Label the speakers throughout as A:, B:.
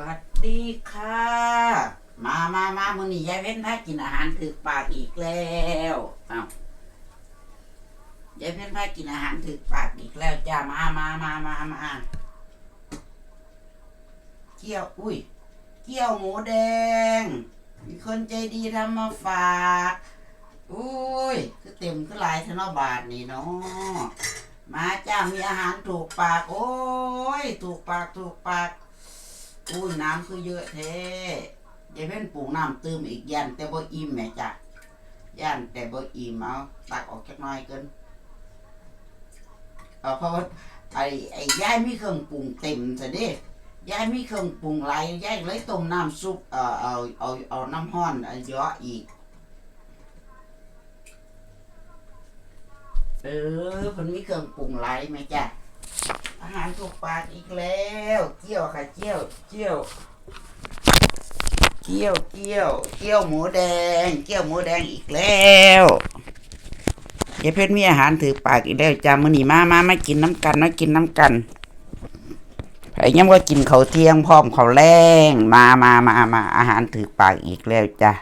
A: วัสดีค่ะ มามามามื้อนี้ยายเว้นพากินอาหารถึกปากอีกแล้วอ้าวยายเว้นพากินอาหารถึกปากอีกแล้วจ้ามามามามามาเกี๊ยว อุ้ย เกี๊ยวหมูแดง มีคนใจดีทำมาฝาก อุ้ย คือเต็มคือหลายธนบาทนี่เนาะมาจ้ามีอาหารถูกปาก โอ้ย ถูกปากถูกปาก อุ้ยน้ำคือเยอะแท้ยายเพ่นปลูกน้ำเติมอีกยันแต่บ่อิ่มแม่จ้ะยันแต่บ่อิ่มเอาตักออกจักหน่อยเกินเอาเพราะว่าไอ้ไอ้ยายมีเครื่องปรุงเต็มซะเด้ยายมีเครื่องปรุงหลายยายเลยต้มน้ำซุปเอ่อเอาเอาเอาน้ำห้อนเอาเยอะอีกเออเพิ่นมีเครื่องปรุงหลายไหมจ้ะ อาหารถูกปากอีกแล้วเกี๊ยวค่ะเกี๊ยวเกี๊ยวเกี๊ยวเกี๊ยวเกี๊ยวหมูแดงเกี๊ยวหมูแดงอีกแล้วยายเพชรมีอาหารถือปากอีกแล้วจ้ามื้อนี้มามามากินน้ำกันมากินน้ำกันไอ้ยังว่ากินเขาเที่ยงพร้อมเขาแรงมามามามาอาหารถือปากอีกแล้วจ้ะ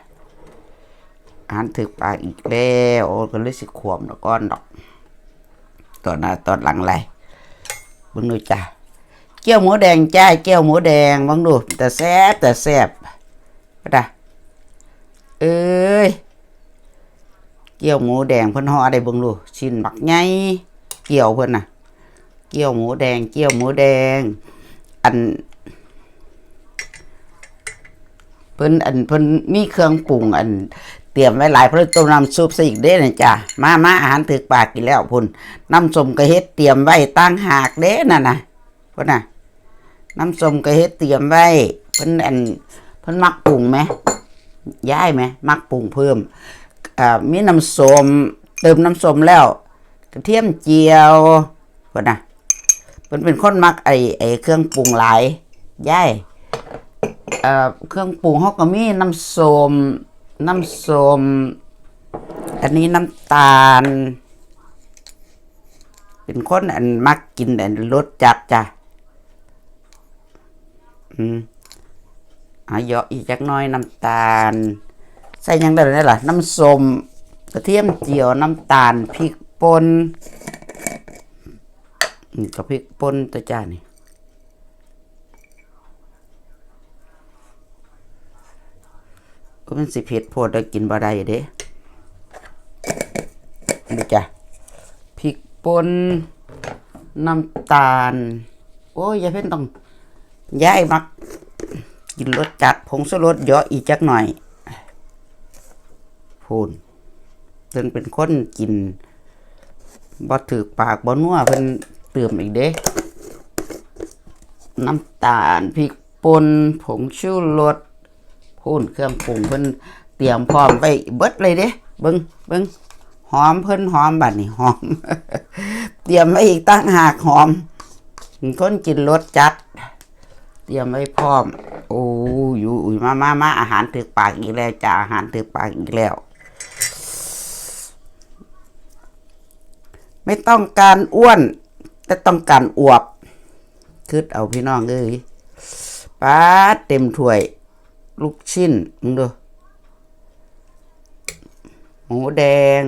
A: อาหารถือปากอีกแล้วโอ้ก็เลยสิขวมดอกก้อนดอกตอนหน้าตอนหลังไร บังดูจ้ะเกี๊ยวหมูแดงจ้าเกี๊ยวหมูแดงบังดูแต่แซ่บแต่แซ่บก็ได้เอ้ยเกี๊ยวหมูแดงเพิ่นห่อได้บังดูชิ้นบักไงเกี๊ยวเพิ่นน่ะเกี๊ยวหมูแดงเกี๊ยวหมูแดง อัน เพิ่นอันเพิ่นมีเครื่องปรุงอันเตรียมไว้หลายเพิ่นต้มน้ำซุปซะอีกเด้นะจ้ะมามาอาหารถึกปากกินแล้วพุ่นน้ำส้มกระเฮ็ดเตรียมไว้ตั้งหากเด้น่ะนะพิ่นน่ะน้ำส้มกระเฮ็ดเตรียมไว้เพิ่นอันเพิ่นมักปรุงไหมย้ายไหมมักปรุงเพิ่มอ่ามีน้ำส้มเติมน้ำส้มแล้ว กระเทียมเจียวพิ่นน่ะเพิ่นเป็นคนมักไอไอเครื่องปรุงหลายย้าย เครื่องปรุงเฮาก็มีน้ำส้มน้ำส้มอันนี้น้ำตาล เป็นคนอันมักกินอันรสจัดจ้ะอืมอาเยอะอีกจักน้อยน้ำตาล ใส่ยังได้เลยล่ะ น้ำส้มกระเทียมเจียวน้ำตาลพริกป่นอืมกับพริกป่นตัวจ้านี่ ก็เป็นสิเผ็ดโพดแล้กินบ่ได้เด้นี่จ้ะพริกป่นน้ำตาล โอ้ยยายเพ่นต้องย้ายมัก กินรสจัดผงชูรสเยอะอีกจักหน่อยพูนเพิ่นเป็นคนกินบ่ถือปากบ่นัวเพิ่นเติมอีกเด้น้ำตาลพริกป่นผงชูรส พูนเครื่องปรุงเพิ่นเตรียมพร้อมไว้เบิดเลยเด้เบิ่งเบิ่งหอมเพิ่นหอมบัดนี้หอม เตรียมไว้อีกตั้งหากหอมคนกินรสจัด เตรียมไว้พร้อม โอ้ยอยู่อุ้ยมามามาอาหารถึกปากอีกแล้วจ้าอาหารถึกปากอีกแล้ว ไม่ต้องการอ้วน แต่ต้องการอวบคืดเอาพี่น้องเอ้ยปาดเต็มถ้วย ลูกชิ้นมึงดู หมูแดง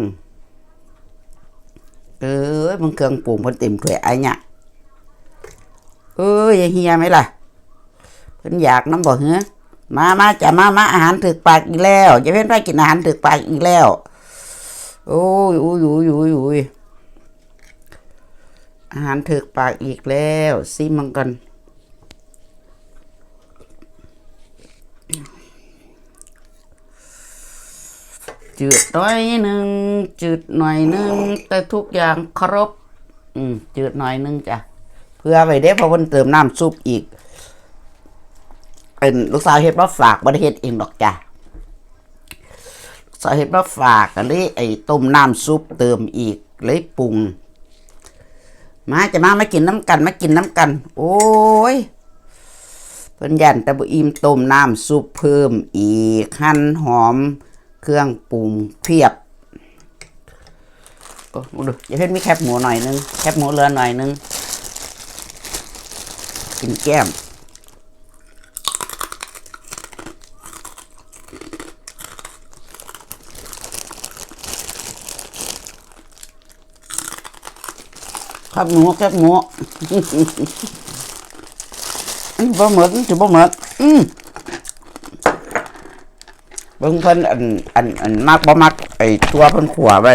A: เอ้ยมันเครื่องปรุงเพิ่นเต็มถ้วยไอ้เนี่ยเอ้ยอย่าเฮียไหมล่ะเพิ่นอยากน้ำบ่เหือมามาจะมามาอาหารถึกปากอีกแล้วอย่าเพิ่นไปกินอาหารถึกปากอีกแล้ว โอ้ยโอ้ยโอ้ยโอ้ยโอ้ยอาหารถึกปากอีกแล้วซิมันกัน จืดหน่อยหนึ่งจืดหน่อยหนึ่งแต่ทุกอย่างครบ อืมจืดหน่อยหนึ่งจ้ะเพื่อไว้เด้เพราะเพิ่นเติมน้ำซุปอีกเป็นลูกสาวเฮ็ดมาฝากบ่ได้เฮ็ดเองดอกจ้ะลูกสาวเฮ็ดมาฝากก็เลยไอ้ต้มน้ำซุปเติมอีกเลยปรุง มาจะมามากินน้ำกันมากินน้ำกัน โอ้ยเพิ่นยันแต่บ่อิ่มต้มน้ำซุปเพิ่มอีกหั่นหอม เครื่องปรุงเพียบก็ดูอย่าเพิ่งมีแคบหมูหน่อยนึง แคบหมูเรือหน่อยนึง กินแก้ม ครับหมูแคบหมูบ่เหมือนถือบ่เหมือนอืม เบิ่งเพิ่นอันอันอันมักบ่มักไอ้ตัวเพิ่นขัวไว้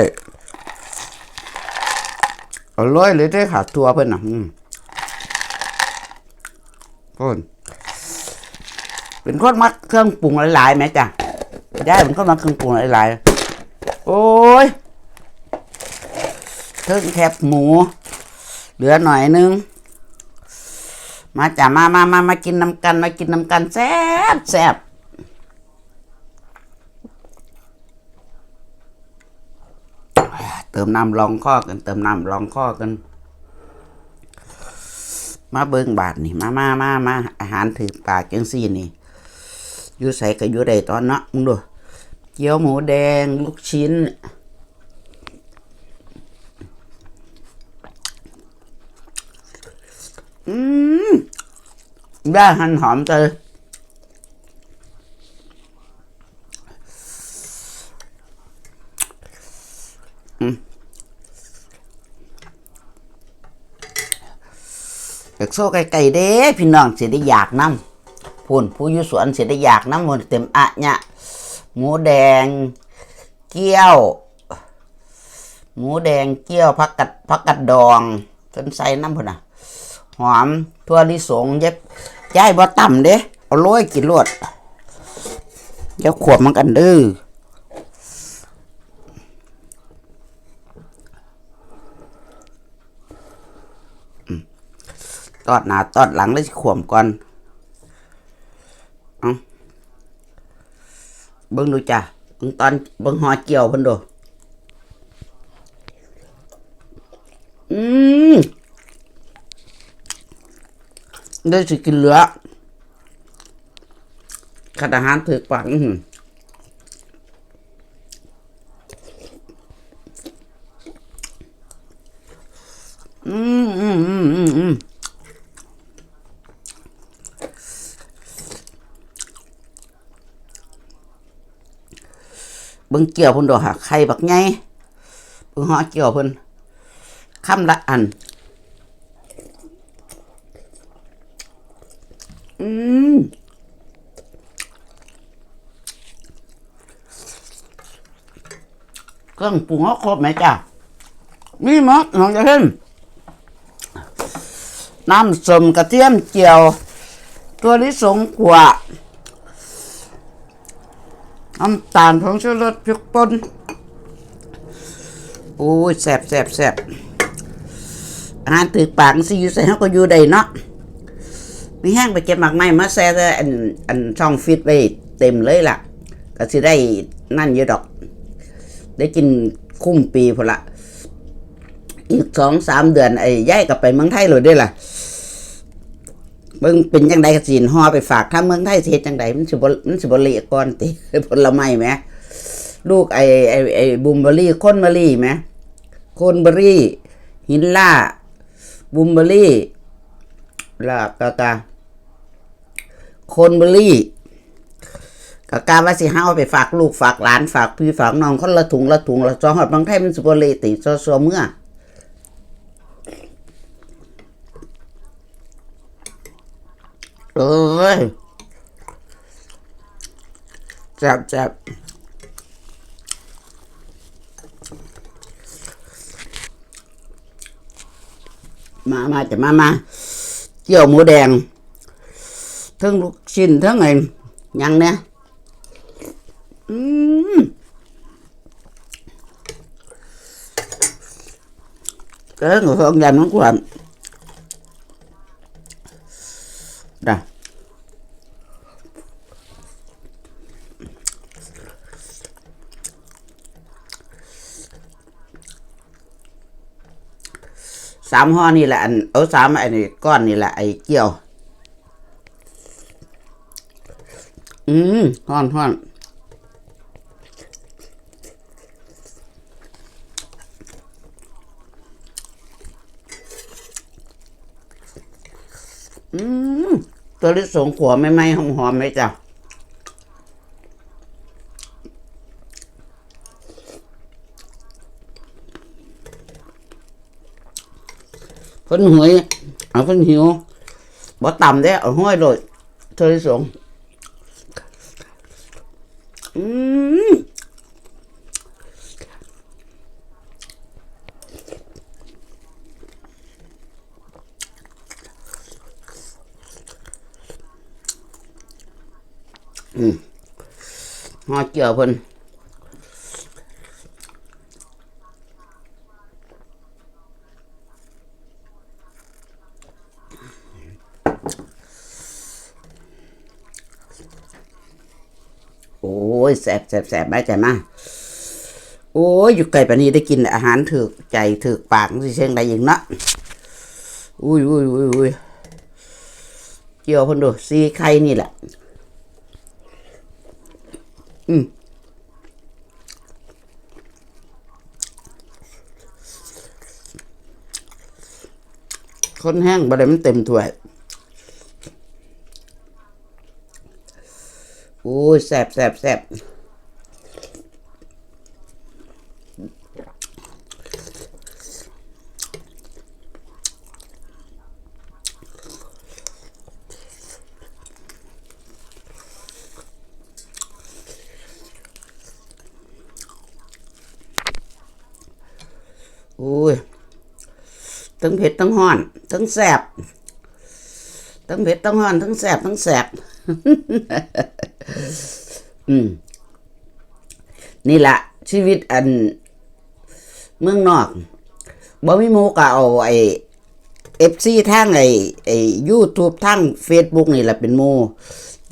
A: อร่อยเลยเด้อค่ะตัวเพิ่นน่ะอืมเพิ่นเป็นคนมักเครื่องปรุงหลายๆแม่จ้ะยายเป็นคนมักเครื่องปรุงหลายๆโอ้ยเครื่องแคบหมู เหลือหน่อยนึงมาจ้ะมามามามากินน้ำกันมากินน้ำกันแซ่บแซ่บ ติมน้ำรองข้อกัน เติมน้ำรองข้อกัน มาเบิ้งบาทนี่ มามามามาอาหารถือปากจังซี่นี่อยู่ใส่กับอยู่ใดตอนเนาะมึงดูเกี๊ยวหมูแดงลูกชิ้นอืมได้หันหอมเตย อยากโซ่ไก่ๆเด้พี่น้องเสียได้อยากน้ำพูนผู้อยู่สวนเสียได้อยากน้ำมันเต็มอะเนี่ยหมูแดง เกี๊ยว หมูแดงเกี๊ยวผักกัดผักกัดดองจนใส่น้ำพุ่นอะหอมทั่วลิสงเย็บย้ายบ่ต่ำเด้เอาโรยกินรวดเดี๋ยวขวบมันกันเด้อ ตอดหน้าตอดหลังเลยสิขวมก่อนเอาเบิ่งดูจ้ะเบิ่งตอนเบิ่งหอเกี่ยวเพิ่นดูอืมได้สิกินเหลือขัดอาหารถือปากอื้อหืออืมอืมอืมอืมอืม เบิ่งเกี่ยวเพิ่นดอกค่ะไข่บักไงเบิ่งหอเกี่ยวเพิ่นคำละอัน อืมเครื่องปรุงเขาครบไหมจ้ะมีหมดน้องจะเห็นน้ำส้มกระเทียมเจียว ตัวลิสงขวา น้ำตาลผงชูรสพริกป่นโอ้ยแสบแสบแสบอาหารตือปากสิอยู่ใส่เขาก็อยู่ได้เนาะมีแห้งไปเก็บหมากไม้มาแซ่แต่อันอันช่องฟิตไว้เต็มเลยล่ะ ก็สิได้นั่นเยอะดอก ได้กินคุ้มปีพอละอีกสองสามเดือนไอ้ย้ายกลับไปเมืองไทยเลยได้ล่ะ เบิ่งเป็นจังใดสินห่อไปฝากถ้าเมืองไทยเฮ็ดจังใดมันสิบ่มันสิบ่เละก่อนติผลไม้แหมลูกไอ้ไอ้ไอ้บูมเบอรี่คนเบอรี่แหมคนเบอรี่ หินล่าบูมเบอรี่ลาบกากาคนเบอร์รี่กะกาว่าสิห้าเอาไปฝากลูกฝากหลานฝากพี่ฝากน้องคนละถุงละถุงละจอหอดบางไทยมันสุบเลติซอซอเมื่อเอ้ยแซ่บแซ่บมามาจะมามาเจียวหมูแดง ทั้ง ลูกชิ้นทั้งไอ้หยังเนี่ยอืมเกิน của ông dành nó của đây สามห่อนี่แหละอันเอาสามไอ้นี่ก้อนนี่แหละไอ้เกี่ยว อืมฮ้อนฮ้อนอืมตัวลิสงขัวไม่ไหมหอมหอมๆไหมจ้ะ คนหวยเอาคนหิวบ่ต่ำเด้เอาห้อยโดยเธอที่สงอืมอืมหอเกี่ยวเพิ่น โอ้ ยแสบแสบแสบได้ใจมากโอ้ยอยู่ไกลปานนี้ได้กินอาหารถึกใจถึกปากสิเชียงได้ยิงเนาะอุ้ยอุ้ยอุ้ยอุ้ยเกี่ยวพนดูซีไข่นี่แหละ อืมคนแห้งบะได้มันเต็มถ้วย อ้ยแสบแสบแสบโอ้ยทั้งเผ็ดทั้งห้อน ทั้งแสบทั้งเผ็ดทั้งห้อน ทั้งแสบทั้งแสบ อืม นี่แหละชีวิตอัน เมืองนอกบ่มีหมูก็เอาไอ้เอฟซีทางไอ้ไอ้ยูทูบทางเฟซบุ๊กนี่แหละเป็นหมู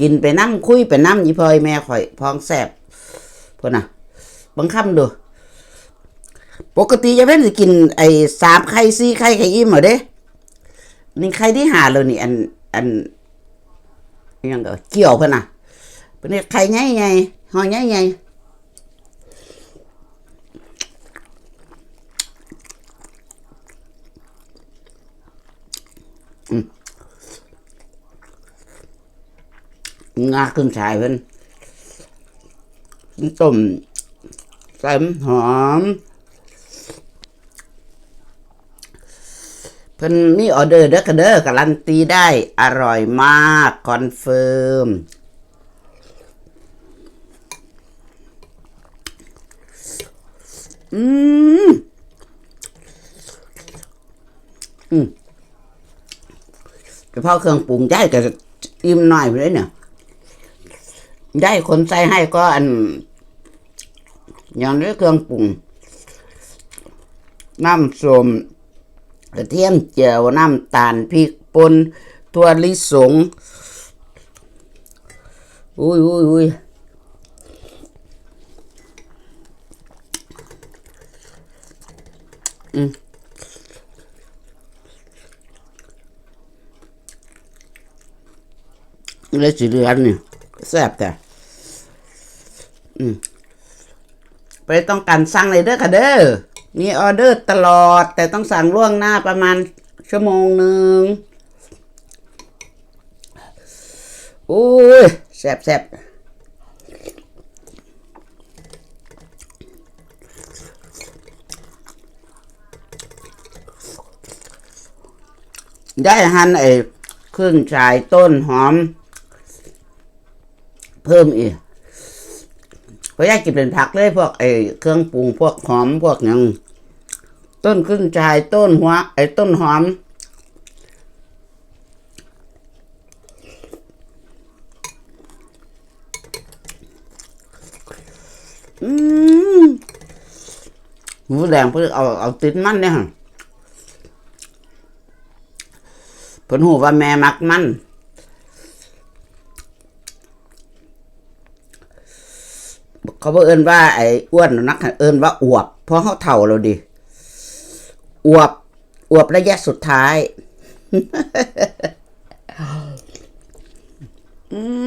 A: กินไปน้ำคุยไปน้ำยี่พอยแม่ข่อยพองแสบพวกน่ะบังคับดู ปกติจะเป็นสิกิน ไอ้สามไข่สี่ไข่ไข่อิ่มเหรอเด้ นี่ไข่ที่หาเลยนี่ อัน อันยังก็เกี่ยวเพิ่นน่ะ เป็นไข่ใหญ่ใหญ่หอยใหญ่ใหญ่งาขึ้นชายเพิ่นต้มใส่หอม เพิ่นมีออเดอร์เด้อค่ะเด้อการันตีได้อร่อยมาก คอนเฟิร์ม อืม อืมกระพราเครื่องปรุงได้ก็อิ่มหน่อยไปเลยเนี่ย ได้คนใส่ให้ก็อัน อย่างนี้เครื่องปรุง น้ำส้มกระเทียมเจียว น้ำตาลพริกป่นถั่วลิสงอุ้ยอุ้ยอุ้ย เลยสีเหลืองนี่แซ่บแต่อืมไปต้องการสั่งเลยเด้อค่ะเด้อมีออเดอร์ตลอด แต่ต้องสั่งล่วงหน้าประมาณชั่วโมงหนึ่งโอ้ยแซ่บแซ่บ ได้หั่นไอ้เครื่งชายต้นหอม เพิ่มอีกเพราะยากกินเป็นผักเลยพวกไอ้เครื่องปรุงพวกหอมพวกหยังต้นขึ้นชายต้นหัว ไอ้ต้นหอมอืมหมูแดงเพื่อเอาเอาติดมันเนี่ยฮะ เพิ่นหูว่าแม่มักมันเขาบอกเอินว่าไอ้อ้วนนักเอินว่าอวบเพราะเขาเท่าเราดิอวบอวบระยะสุดท้าย อืม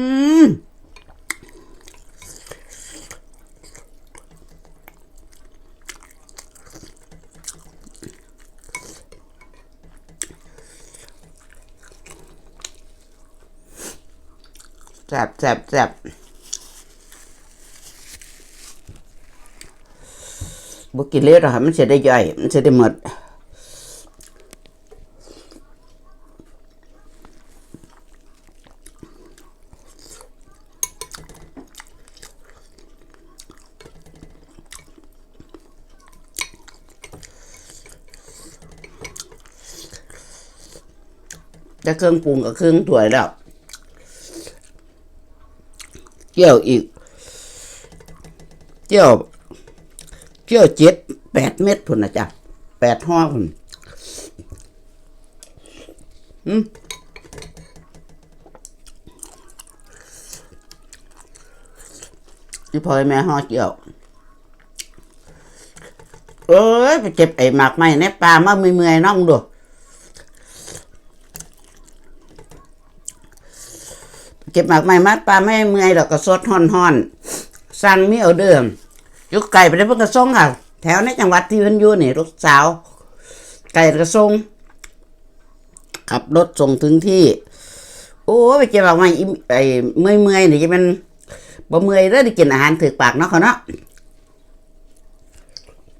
A: แสบแสบแสบบุกินเลือดหรอมันเสียได้ย่อย มันเสียได้หมดแต่เครื่องปรุงกับเครื่องถั่วแล้ว กี่ยวอีก เกี่ยว เกี่ยวเจ็ดแปดเม็ดพุ่นนะจ๊ะแปดห่อพุ่นอืมที่พอยแม่ห่อเกี่ยว เอ้ยไปเก็บไอ้หมากไม้ในป่ามาเมื่อยๆน้องดู เก็บหมากไม้มาป่าไม่เมื่อยดอกก็สดห่อนๆสั่งมีเอาเดิมยุกไก่ไปได้เพิ่งกระส่งค่ะ แถวในจังหวัดที่เพิ่นอยู่นี่ลูกสาว ไก่กระส่งขับรถส่งถึงที่ โอ้ไปเก็บหมากไม้อีไอ้เมื่อยนี่จะเป็นบ่เมื่อยเด้อได้กินอาหารถือปากเนาะเขาเนาะ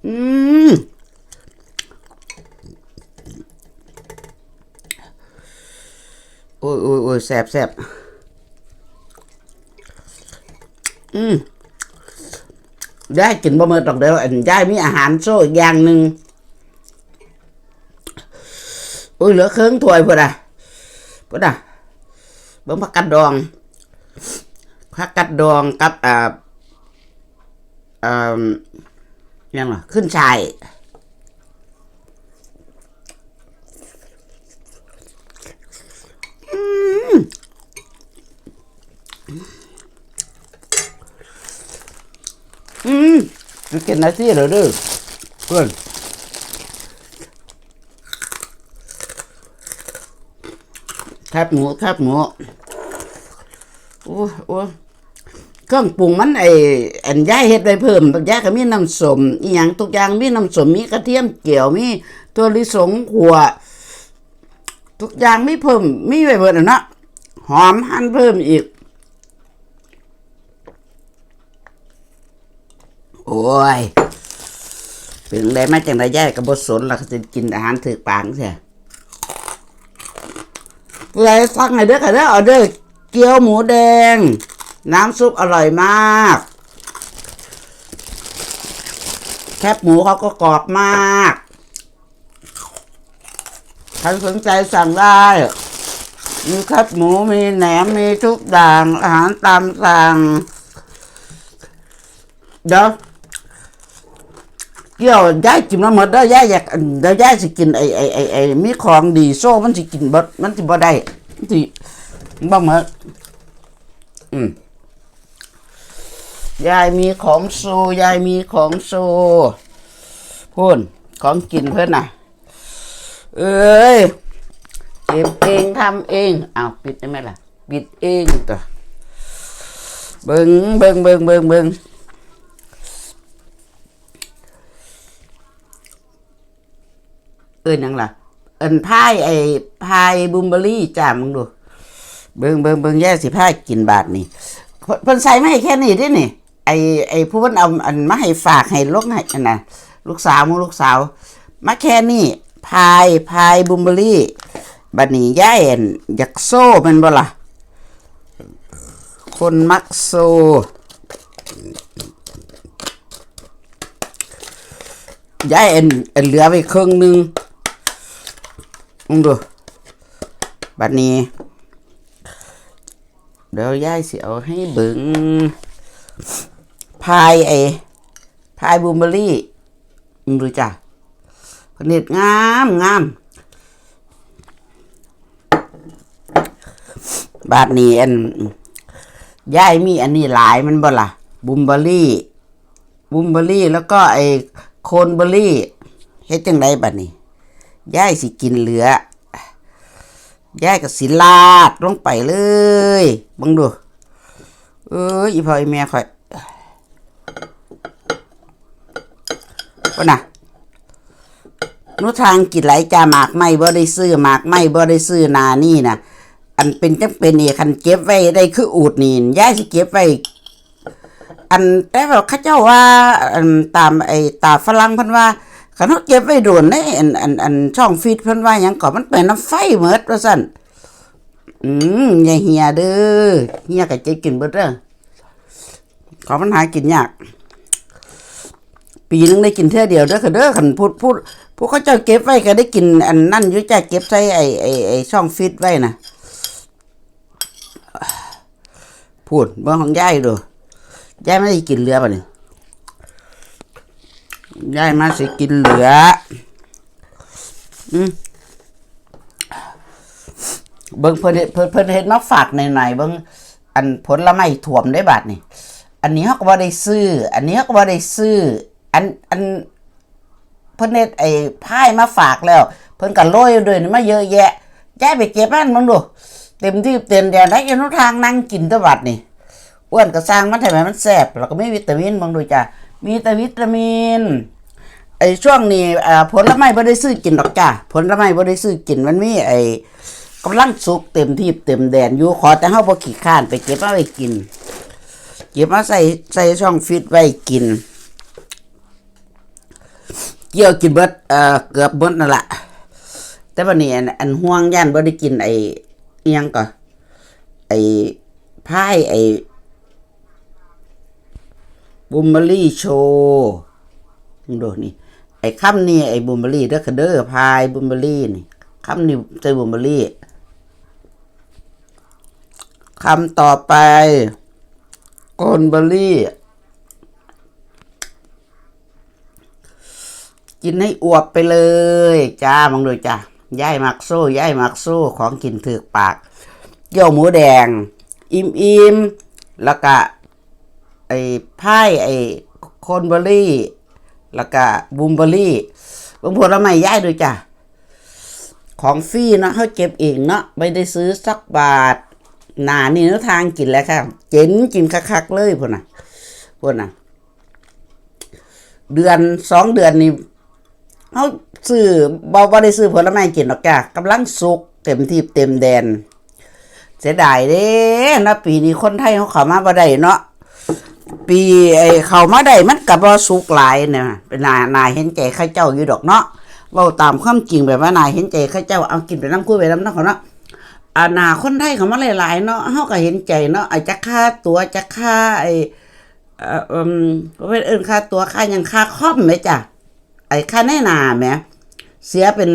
A: อืมโอ้ยโอ้ยโอ้ยแสบแสบ อืมยายกินบะเมิดดอกเดียวอันยายมีอาหารโซ่อีกอย่างหนึ่งอุ้ยเหลือเครื่องถ้วยพื่อนอะเพื่อนอะเบิ้งผักกัดดองผักกัดดองกับอ่าอ่ายังไงขึ้นชายอืมอืม จะกินนาทีเหรอเด้อเพื่อนแคบหมูแคบหมูโอ้โอ้เครื่องปรุงมันไอ้อันย่าเฮ็ดไว้เพิ่มย่ายก็มีน้ำส้มอีหยังทุกอย่างมีน้ำส้มมีกระเทียมเกี่ยวมีตัวลิสงขัวทุกอย่างมีเพิ่มมีไว้เบิดน่ะเนะหอมหั่นเพิ่มอีก โอ้ ยเป็นได้มาจังไดย่ก็บ่สนล่ะก็สิกินอาหารถึกปากเสียผู้ใดสั่งให้เด้อค่ะเด้อเอาเด้อเกี๊ยวหมูแดง น้ำซุปอร่อยมาก แคบหมูเขาก็กรอบมากใครสนใจสั่งได้มีแคบหมูมีแหนมมีทุกอย่างอาหารตามสั่งเดี๋ยว เกี่ยวย้ายกินมาหมดแล้วย้ายอยากเดี๋ยวย้ายสิกินไอ้ไอ้ไอ้ไอ้มีของดีโซ่มันสิกินบดมันสิบ่ได้มันสิบ่หมดอืมยายมีของโซยายมีของโซพูนของกินเพื่อนน่ะ เอ้ยเก็บเองทำเองเอาวปิดได้ไหมล่ะ ปิดเองตัวเบิงเบิงเบิงเบิงเบิง เอินยังล่ะ เอินพายไอ้พายบุมเบอรี่จ้ามึงดู เบิงเบิงเบิงแย่สิพายกินบาทนี่เพิ่นเพิ่นใส่ไม่แค่นี้เดินี่ ไอ้ไอ้ผู้เพิ่นเอาอันมาให้ฝากให้ลูกให้อันน่ะลูกสาวมึงลูกสาว มาแค่นี้พายพายบุมเบอรี่บัดนี้ย่ายอั่นอยากโซ่แมันบ่ล่ะ คนมักโซ่ย่ายอันเอันเหลือไปครึ่งหนึ่ง มึงดู บัดนี้ เดี๋ยวยายเสิเอาให้เบิงพายไอ้พายบูมเบอรี่มึงดูจ้ะผลิตงามงามบาทนี้อันยายมีอันนี้หลายมันบ่ล่ะบูมเบอรี่บูมเบอรี่แล้วก็ไอ้โคนเบอรี่เฮ็ดจังไดบัดนี้ ย่ายสิกินเหลือย่ายกับสิลาดลงไปเลยบังดู เอ้ยอีพ่ออีแม่ค่อยว่าน่ะหนูทางกินไหลจ่าหมากไม่บ่ได้ซื้อหมากไม่บ่ได้ซื้อนานี่นะอันเป็นจังเป็นนี่คันเก็บไว้ได้คืออูดนี่ย่ายสิเก็บไว้อันแต่ว่าเขาเจ้าว่าอันตามไอ้ตาฝรั่งพิ่นว่า คันเฮาเก็บไว้โดนในอันอันอันช่องฟีดเพิ่นว่าหยังก็มันเป็นน้ำไฟเหมิดว่าซั่นอืมอย่าเหียเด้อเหียก็จะกินเบิดเด้อขอมันหากินยาก ปีนึงได้กินเท่อเดียวเด้อค่ะเด้อคันพูดพูดพวกเขาเจ้าเก็บไว้ก็ได้กิน อันนั่นยู่จ้ะเก็บใส่ไอไอไอช่องฟิตไว้นะพูดเบิ่งของยายดูยายไม่ได้กินเหลือป่ะเนี่ยายมาสิกินเหลือ อืมเบิ่งเพิ่นเฮ็ดเพิ่นเพิ่นเฮ็ดมาฝากหน่อยๆเบิ่งอันผลไม้ถ่วมได้บาดนี่ อันนี้เขาก็บ่ได้ซื้อ อันนี้เขาก็บ่ได้ซื้อ อันอันเพิ่นเฮ็ดไอ้พายมาฝากแล้ว เพิ่นก็โรยด้วยนี่มาเยอะแยะยายไปเก็บมันมึงดู เต็มที่เต็มแดนได้อยู่ทุทางนั่งกินตะบัดนี่อ้วนก็สร้างมันทำไมมันแซ่บแล้วก็มีวิตามินมึงดูจ้ะ มีแต่วิตามินไอ้ช่วงนี้เอ่อผลไม้บ่ได้ซื้อกินดอกจ้ะผลไม้บ่ได้ซื้อกินมันมีไอ้กำลังสุกเต็มที่เต็มแดนอยู่ขอแต่เฮาบ่ขี้ข้านไปเก็บมาไว้กิน เก็บมาใส่ใส่ช่องฟิตไว้กิน เกี่ยวกินเบิดเอ่อเกือบเบิดนั่นแหละแต่วันนี้อันห่วงย่านบ่ได้กินไอ้เอียงก่อนไอ้พายไอ้ บุมเบอรี่โชว์มึงดูนี่ไอ้คำนี่ไอ้บุมเบอรี่เด้อคเด้อพายบุมเบอรี่นี่คำนี่ใส่บุมเบอรี่คำต่อไปโกนเบอรี่ กินให้อวบไปเลยจ้ามองดูจ้าย่ายมักโซ่ย่ายมักโซ่ของกินถือกปากเกี่ยวหมูแดง อิ่มอิมแล้วก็ ไอ้ไพายไอ้โคนเบอร์รี่แล้วก็บูมเบอร์รี่บางผลไม้ย่ายดูจ้าของฟรีเนาะเขาเก็บเองเนาะไม่ได้ซื้อสักบาท หนานี่เนาะทางกินแล้วค่ะ เจ๋งกินคักๆเลยพวกน่ะพวกน่ะ เดือนสองเดือนนี่เขาซื้อบ่บ่ได้ซื้อผลไม้กินหรอกจ้ะกำลังสุกเต็มที่เต็มแดน เสียดายเด้นะปีนี้คนไทยเขาเข้ามาบ่ได้เนาะ ปีไอเข้ามาได้มันก็บ่สุกหลายเนี่ยเป็นนานายเห็นใจข้าเจ้าอยู่ดอกเนาะเว้าตามความจริงแบบว่านายเห็นใจข้าเจ้าเอากินไปน้ำคุยไปน้ำเนาะเขาเนาะอานาคนไทยเขามาหลายๆเนาะเฮาก็เห็นใจเนาะไอจักค่าตัวจักค่าไอเอ่ออืมบ่เป็นเอิ้นค่าตัวค่ายังค่าคอมไหมจ้ะไอค่าแน่นาแหมเสียเป็น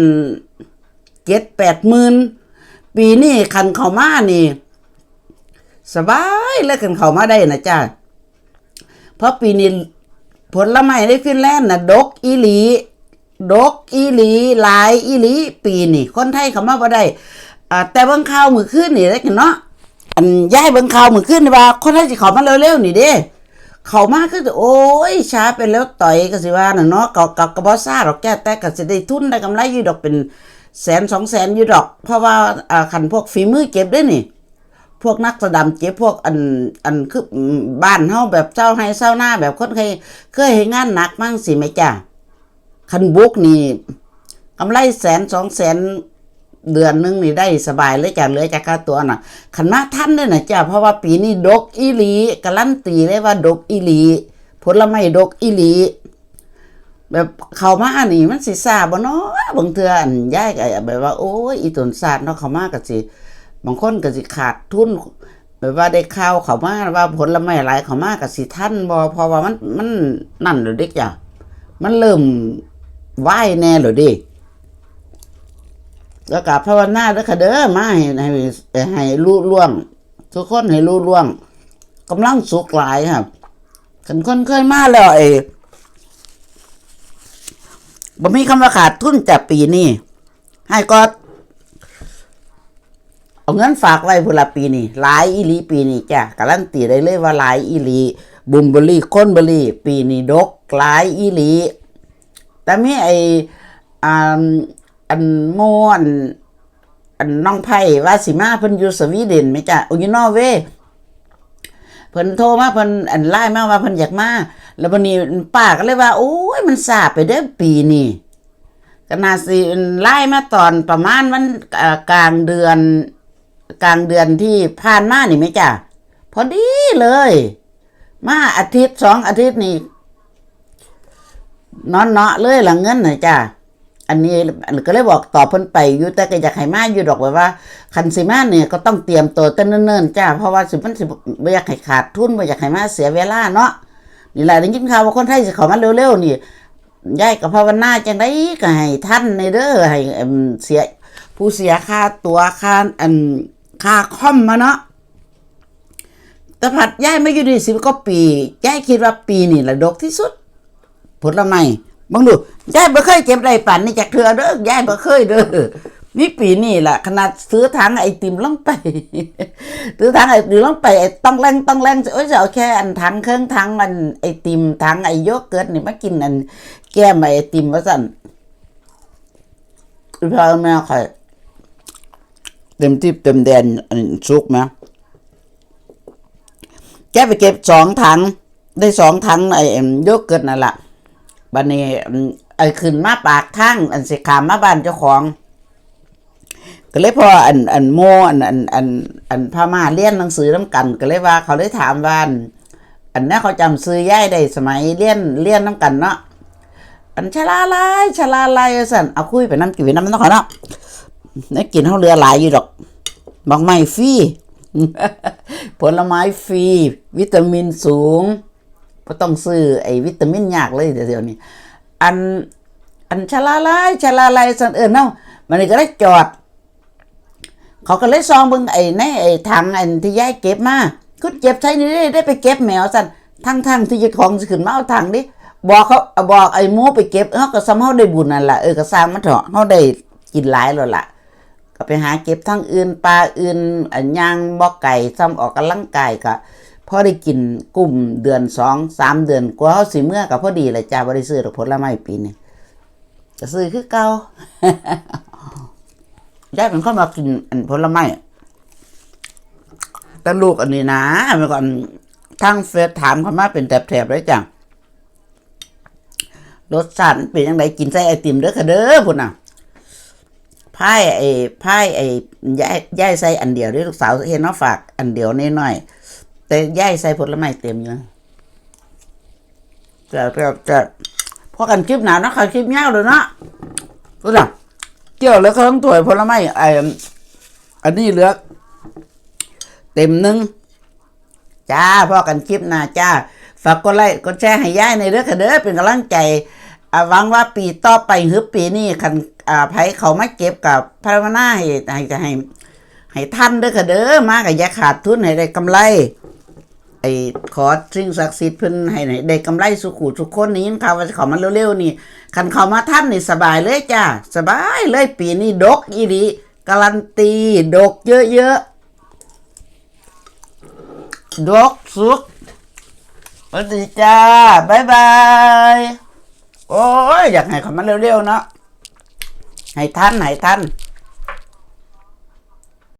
A: เจ็ดแปดหมื่นปีนี้คันเขามานี่ สบายแล้วคันเขามาได้นะจ้า เพราะปีนี้ผลไม้ในฟินแลนด์นะดกอีหลี ดกอีหลี หลายอีหลี ปีนี่คนไทยเขามาบ่ได้แต่เบิ่งข่าวมือขึ้นนี่ได้กันเนาะอันย้ายเบิ่งข่าวมือขึ้นนี่ว่า คนไทยสิเขามาเร็วๆนี่เด้เขามาคือโอ้ยช้าไปแล้วต่อยก็สิว่าน่ะเนาะกับกับกระบอซ่าดอกแก้แต่ก็สิได้ทุนได้กำไรอยู่ดอกเป็นแสนสองแสนอยู่ดอก เพราะว่าอ่าคันพวกฝีมือเก็บได้นี่ พวกนักแสดงเจ็บพวกอันอันคือบ้านเฮาแบบเจ้าให้เจ้าหน้าแบบคนเคยเคยเฮ็ดงานหนักมั่งสิแม่จ้าคันบุกนี่กำไรแสนสองแสนเดือนหนึงนี่ได้สบายเลยจ้ะเลือจากค่าตัวน่ะคันมาท่านด้วยนะจ้ะเพราะว่าปีนี้ดกอีหลีการันตีเลยว่าดกอีหลีผลไม้ดกอีหลีแบบเข้ามาอันนี้มันสิซาบ่เนาะบางเทื่ออันยายก็แบบว่าโอ้ยอีตนศาสตร์เนาะเข้ามาก็สิ บางคนก็สิขาดทุนแบบว่าได้ข่าวเขามาว่าผลไม้หลายเขามาก็สิทันบ่เพราะว่ามันมันนั่นแล้วเด็กจ้ะมันเริ่มไหวแน่แล้วเดิแล้วกับภาวนาเด้อค่ะเด้อมาให้ให้ให้รู้ล่วง ทุกคนให้รู้ล่วงกำลังสุกหลายครับคันคนเคยมาแล้วไอ้บ่มีคำว่าขาดทุนจากปีนี้ให้ก็ เอาเงินฝากไว้พุ่นละปีนี้หลายอีหลีปีนี้จ้ะการันตีได้เลยว่าหลายอีหลีบุมบอรี่ค้นบุรีปีนี้ดกหลายอีหลีแต่มีไออ่าอันโมอันอันน้องไผ่ว่าสิมาเพิ่นอยู่สวีเดนไหมจ้ะอยู่นอร์เวย์เพิ่นโทรมาเพิ่นอันไลน์มาว่าเพิ่นอยากมาแล้ววันนี้ป้าก็เลยว่า โอ้ยมันสาบไปเด้อปีนี้ก็น่าสิไล่มาตอนประมาณวันกลางเดือน กลางเดือนที่ผ่านมานี่ไหมจ้ะพอดีเลย มาอาทิตย์สองอาทิตย์นี่นอนเนาะเลยหลังเงินหน่ะจ้ะอันนี้ก็เลยบอกตอบเพิ่นไปอยู่แต่ก็อยากให้มาอยู่ดอกไว้ว่า คันสิมาเนี่ยก็ต้องเตรียมตัวแต่เนิ่นๆจ้าเพราะว่าสิมันสิบ่อยากให้ขาดทุนบ่อยากให้มาเสียเวลาเนาะนี่แหละได้ยินข่าวว่าคนไทยสิเข้ามาเร็วๆนี่ยายกับภาวนาจังได้ก็ให้ท่านในเด้อให้เสียผู้เสียค่าตัวค่าอัน คาคอมมาเนาะแต่ผัดยายไม่อยู่ดีสิบก็ปียายคิดว่าปีนี่แหละดกที่สุด ผลไม้บังดูยายบ่เคยเก็บได้ปันนี่จากเถือเด้อยายบ่เคยเด้อนี่ปีนี่แหละขนาดซื้อถังไอติมล่องไปซื้อถังไอติมลงไปไอ้ต้องแรงต้องแรงโอ้ยจะเอาแค่อันถังเครื่องถังมันไอติมถังไอโยเกิร์ตนี่มากินอัน แก้มไอติมว่าสั่นอีพ่อแม่ใคร เต็มที่เต็มแดนอันสุกไหมแกไปเก็บสองถัง ได้สองถังไอเอ็มโยเกิร์ตนั่นแหละบันนี้อืมไอ้ขึ้นมาปากทางอันสิขามมาบ้านเจ้าของ ก็เลยพออันอันโมอันอันอันอันพามาเรียนหนังสือน้ำกัน ก็เลยว่าเขาเลยถามว่าอันอันนี้เขาจำซื้อย่ายได้สมัยเรียนเรียนน้ำกันเนาะอันชะลาลายชะลาลายสั่นเอาคุยไปน้ำกินน้ำน้ำเขาเนาะ นี่กินเขาเรือหลายอยู่ดอกบางไม้ฟรีผลไม้ฟรีวิตามินสูงก็ต้องซื้อไอ้วิตามินยากเลยเดี๋ยวนี้อันอันชะลาลายชะลาลายสันเอิญเนาะมันก็ได้จอด เขาก็เลยซองเบิ่งไอ้ในไอ้ถังอันที่ยายเก็บมาคุณเจ็บใช่นี่ได้ได้ไปเก็บแมวสันทั้งทั้งที่จะของขึ้นมาเอาถังดิบอกเขาบอกไอ้หมูไปเก็บเฮาก็ซ้ำเฮาได้บุญนั่นแหละเออก็สร้างมันเถอะเฮาได้กินหลายแล้วล่ะ ก็ไปหาเก็บทั้งอื่นปลาอื่นอันย่างบ่ไก่ซ้ำออกกำลังกายก็พอได้กินกลุ่มเดือนสองสามเดือนกว่าเขาสิเมื่อกับพอดีเลยจ้าบริซื้อดอกผลไม้ปีนี้ก็ซื้อคือเก่ายายเป็นคนมากินอันผลไม้แต่ลูกอันนี้นะเมื่อก่อนทางเฟซถามเขามาเป็นแถบๆเลยจ้ะรสชาติเป็นยังไงกินใส่ไอติมเด้อค่ะเด้อพุ่นน่ะ พายไอ้พายไอ้ยายยายใส่อันเดียวด้อลูกสาวเห็นน้องฝากอันเดียวน้อยๆแต่ย่ายใส่ผลไม้เต็มอยู่นะจะจะจะพอกันคลิปหนาเนะค่ะคลิปยาวเลยเนาะรู้จักเกี่ยวแล้วก็ต้องถ้วยผลไม้ไอ้อันนี้เหลือเต็มหนึ่งจ้าพอกันคลิปหนาจ้าฝากกดไลค์กดแชร์ให้ย่ายในเด้อค่ะเด้อเป็นกำลังใจหวังว่าปีต่อไปฮึบปีนี้คัน อ่าไผเขามาเก็บกับพระวนาให้ให้จะให้ให้ท่านเด้อค่ะเด้อมากับอย่าขาดทุนให้ได้กำไรไอ้ขอสิ่งศักดิ์สิทธิ์เพิ่นให้ได้กำไรสุขุทุกคนนี่ข่าวว่าเขามาเร็วๆนี่คันเขามาท่านนี่สบายเลยจ้าสบายเลยปีนี้ดกอีดีการันตีดกเยอะๆดกสุกสวัสดีจ้าบ๊ายบาย โอ้ย อยากให้เขามาเร็วๆเนาะ ให้ท่านให้ท่าน